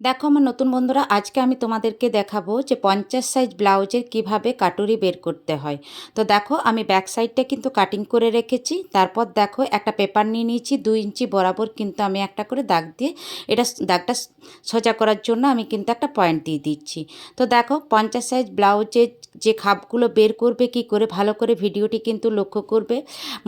দেখো আমার নতুন বন্ধুরা, আজকে আমি তোমাদেরকে দেখাবো যে পঞ্চাশ সাইজ ব্লাউজের কীভাবে কাটুরি বের করতে হয়। তো দেখো, আমি ব্যাক সাইডটা কিন্তু কাটিং করে রেখেছি। তারপর দেখো, একটা পেপার নিয়ে নিয়েছি, দুই ইঞ্চি বরাবর কিন্তু আমি একটা করে দাগ দিয়ে এটা দাগটা সোজা করার জন্য আমি কিন্তু একটা পয়েন্ট দিয়ে দিচ্ছি। তো দেখো, পঞ্চাশ সাইজ ব্লাউজের যে খাপগুলো বের করবে, কি করে ভালো করে ভিডিওটি কিন্তু লক্ষ্য করবে।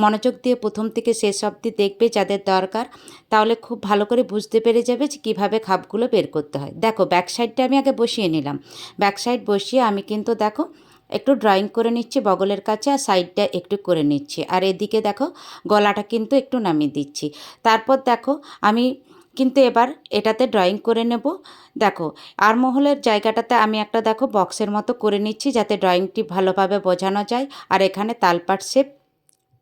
মনোযোগ দিয়ে প্রথম থেকে শেষ অবধি দেখবে যাদের দরকার। তাহলে খুব ভালো করে বুঝতে পেরে যাবে যে কীভাবে খাপগুলো বের করতে হয়। দেখো ব্যাক সাইডটা আমি আগে বসিয়ে নিলাম। ব্যাক সাইড বসিয়ে আমি কিন্তু দেখো, একটু ড্রয়িং করে নিচ্ছি বগলের কাছে আর সাইডটা একটু করে নিচ্ছি। আর এদিকে দেখো, গলাটা কিন্তু একটু নামিয়ে দিচ্ছি। তারপর দেখো, আমি কিন্তু এবার এটাতে ড্রয়িং করে নেব। দেখো, আর মহলের জায়গাটাতে আমি একটা দেখো বক্সের মতো করে নিচ্ছি যাতে ড্রয়িংটি ভালোভাবে বোঝানো যায়। আর এখানে তালপাট শেপ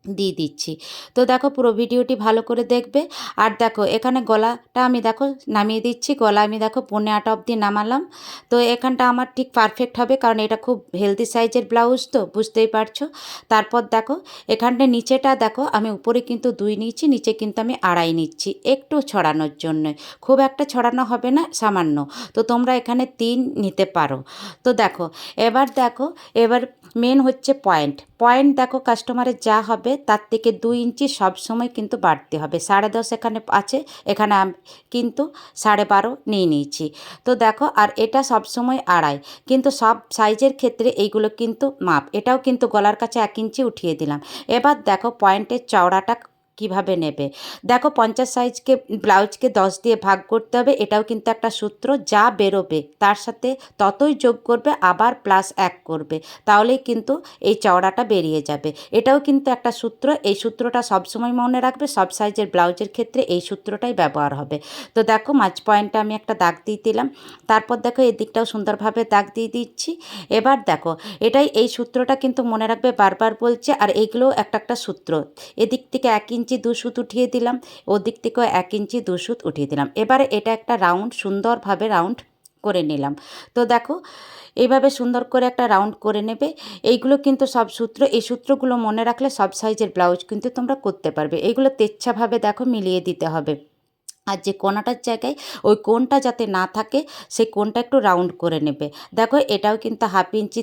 দিয়ে দিচ্ছি। তো দেখো পুরো ভিডিওটি ভালো করে দেখবে। আর দেখো এখানে গলাটা আমি দেখো নামিয়ে দিচ্ছি। গলা আমি দেখো পনেরো আট অবধি নামালাম। তো এখানটা আমার ঠিক পারফেক্ট হবে কারণ এটা খুব হেলদি সাইজের ব্লাউজ তো, বুঝতেই পারছ? তারপর দেখো এখানটা নিচেটা দেখো আমি উপরে কিন্তু দুই নিচ্ছি নিচে কিন্তু আমি আড়াই নিচ্ছি একটু ছড়ানোর জন্য। খুব একটা ছড়ানো হবে না, সামান্য। তো তোমরা এখানে তিন নিতে পারো। তো দেখো এবার দেখো এবার মেন হচ্ছে পয়েন্ট পয়েন্ট দেখো কাস্টমারের যা হবে তার থেকে দুই ইঞ্চি সবসময় কিন্তু বাড়তে হবে। সাড়ে দশ এখানে আছে, এখানে কিন্তু সাড়ে বারো নিয়ে নিয়েছি। তো দেখো, আর এটা সবসময় আড়াই। কিন্তু সব সাইজের ক্ষেত্রে এইগুলো কিন্তু মাপ। এটাও কিন্তু গলার কাছে এক ইঞ্চি উঠিয়ে দিলাম। এবার দেখো, পয়েন্টের চওড়াটা কীভাবে নেবে? দেখো পঞ্চাশ সাইজকে, ব্লাউজকে দশ দিয়ে ভাগ করতে হবে, এটাও কিন্তু একটা সূত্র, যা বেরোবে, তার সাথে ততই যোগ করবে, আবার প্লাস এক করবে, তাহলেই কিন্তু এই চওড়াটা বেরিয়ে যাবে। এটাও কিন্তু একটা সূত্র, এই সূত্রটা সবসময় মনে রাখবে, সব সাইজের ব্লাউজের ক্ষেত্রে এই সূত্রটাই ব্যবহার হবে। তো দেখো, মাঝ পয়েন্টটা আমি একটা দাগ দিয়ে দিলাম, তারপর দেখো এদিকটাও সুন্দরভাবে দাগ দিয়ে দিচ্ছি। এবার দেখো, এটাই, এই সূত্রটা কিন্তু মনে রাখবে, বারবার বলছে, আর এইগুলোও একটা একটা সূত্র, এদিক থেকে এক ইঞ্চি দু সুত উঠিয়ে দিলাম, ওদিক থেকেও এক ইঞ্চি দু সুত উঠিয়ে দিলাম। এবারে এটা একটা রাউন্ড, সুন্দরভাবে রাউন্ড করে নিলাম। তো দেখো, এইভাবে সুন্দর করে একটা রাউন্ড করে নেবে। এইগুলো কিন্তু সব সূত্র, এই সূত্রগুলো মনে রাখলে সব সাইজের ব্লাউজ কিন্তু তোমরা করতে পারবে। এইগুলো তেচ্ছাভাবে দেখো মিলিয়ে দিতে হবে। আর যে কোনাটার জায়গায় ওই কোনটা যাতে না থাকে, সেই কোনটা একটু রাউন্ড করে নেবে। দেখো, এটাও কিন্তু হাফ ইঞ্চি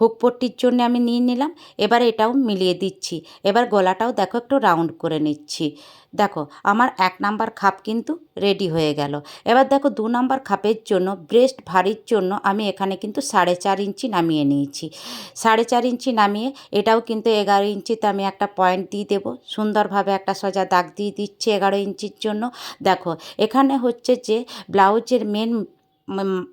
হুক পট্টির জন্য আমি নিয়ে নিলাম। এবার এটাও মিলিয়ে দিচ্ছি। এবার গলাটাও দেখো একটু রাউন্ড করে নিচ্ছি। দেখো, আমার এক নাম্বার খাপ কিন্তু রেডি হয়ে গেল। এবার দেখো, দু নাম্বার খাপের জন্য ব্রেস্ট ভারির জন্য আমি এখানে কিন্তু সাড়ে চার ইঞ্চি নামিয়ে নিয়েছি। সাড়ে চার ইঞ্চি নামিয়ে এটাও কিন্তু এগারো ইঞ্চিতে আমি একটা পয়েন্ট দিয়ে দেবো। সুন্দরভাবে একটা সোজা দাগ দিয়ে দিচ্ছি এগারো ইঞ্চির জন্য। দেখো, এখানে হচ্ছে যে, ব্লাউজের মেন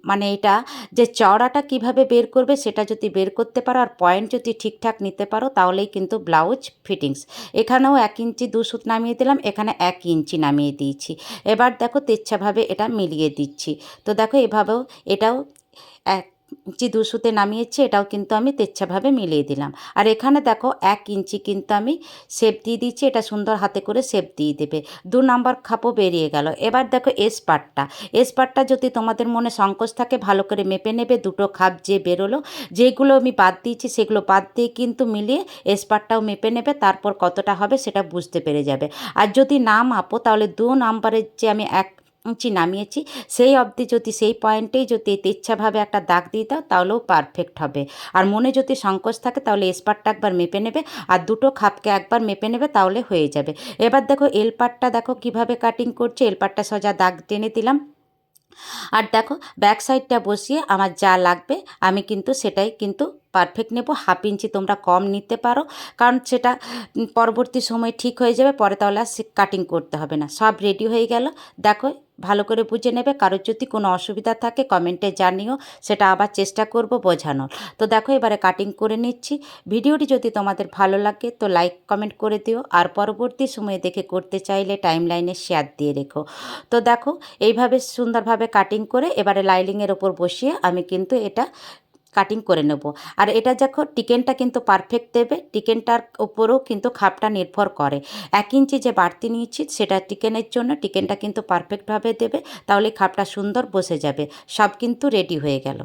মানে এটা যে চওড়াটা কীভাবে বের করবে সেটা যদি বের করতে পারো আর পয়েন্ট যদি ঠিকঠাক নিতে পারো তাহলেই কিন্তু ব্লাউজ ফিটিংস। এখানেও এক ইঞ্চি দু সুত নামিয়ে দিলাম, এখানে এক ইঞ্চি নামিয়ে দিয়েছি। এবার দেখো তেচ্ছাভাবে এটা মিলিয়ে দিচ্ছি। তো দেখো এভাবেও এটাও এক ইঞ্চি দুশোতে নামিয়েছি, এটাও কিন্তু আমি তেচ্ছাভাবে মিলিয়ে দিলাম। আর এখানে দেখো, এক ইঞ্চি কিন্তু আমি শেপ দিয়ে দিচ্ছি এটা সুন্দর হাতে করে শেপ দিয়ে দেবে। দু নাম্বার খাপও বেরিয়ে গেল। এবার দেখো, এস পার্টটা এস পার্টটা যদি তোমাদের মনে সংকোচ থাকে, ভালো করে মেপে নেবে, দুটো খাপ যে বেরোলো, যেগুলো আমি বাদ দিয়েছি, সেগুলো বাদ দিয়ে কিন্তু মিলিয়ে এস পার্টটাও মেপে নেবে, তারপর কতটা হবে সেটা বুঝতে পেরে যাবে। আর যদি না মাপো, তাহলে দু নাম্বারের যে আমি এক ইঞ্চি নামিয়েছি। সেই অবধি যদি সেই পয়েন্টেই যদি তেচ্ছাভাবে একটা দাগ দিয়ে দাও, তাহলেও পারফেক্ট হবে। আর মনে যদি সংকোচ থাকে, তাহলে এসপারটা একবার মেপে নেবে। আর দুটো খাপকে একবার মেপে নেবে, তাহলে হয়ে যাবে। এবার দেখো এলপারটা দেখো, কীভাবে কাটিং করছে। এলপারটা সোজা দাগ টেনে দিলাম। আর দেখো ব্যাক সাইডটা বসিয়ে আমার যা লাগবে, আমি কিন্তু সেটাই কিন্তু পারফেক্ট নেব হাফ ইঞ্চি তোমরা কম নিতে পারো। কারণ সেটা পরবর্তী সময় ঠিক হয়ে যাবে, পরে তাহলে আর কাটিং করতে হবে না। সব রেডি হয়ে গেল। দেখো, ভালো করে বুঝে নেবে। কারোর যদি কোনো অসুবিধা থাকে কমেন্টে জানিও। সেটা আবার চেষ্টা করব বোঝানোর। তো দেখো, এবারে কাটিং করে নিচ্ছি। ভিডিওটি যদি তোমাদের ভালো লাগে, তো লাইক কমেন্ট করে দিও। আর পরবর্তী সময়ে দেখে করতে চাইলে টাইম লাইনে শেয়ার দিয়ে রেখো। তো দেখো, এইভাবে সুন্দরভাবে কাটিং করে, এবারে লাইলিংয়ের ওপর বসিয়ে আমি কিন্তু এটা কাটিং করে নেব। আর এটা দেখো, টিকেনটা কিন্তু পারফেক্ট দেবে, টিকেনটার ওপরেও কিন্তু খাপটা নির্ভর করে। এক ইঞ্চি যে বাড়তি নিয়েছি সেটা টিকেনের জন্য টিকেনটা কিন্তু পারফেক্টভাবে দেবে, তাহলে খাপটা সুন্দর বসে যাবে, সব কিন্তু রেডি হয়ে গেল।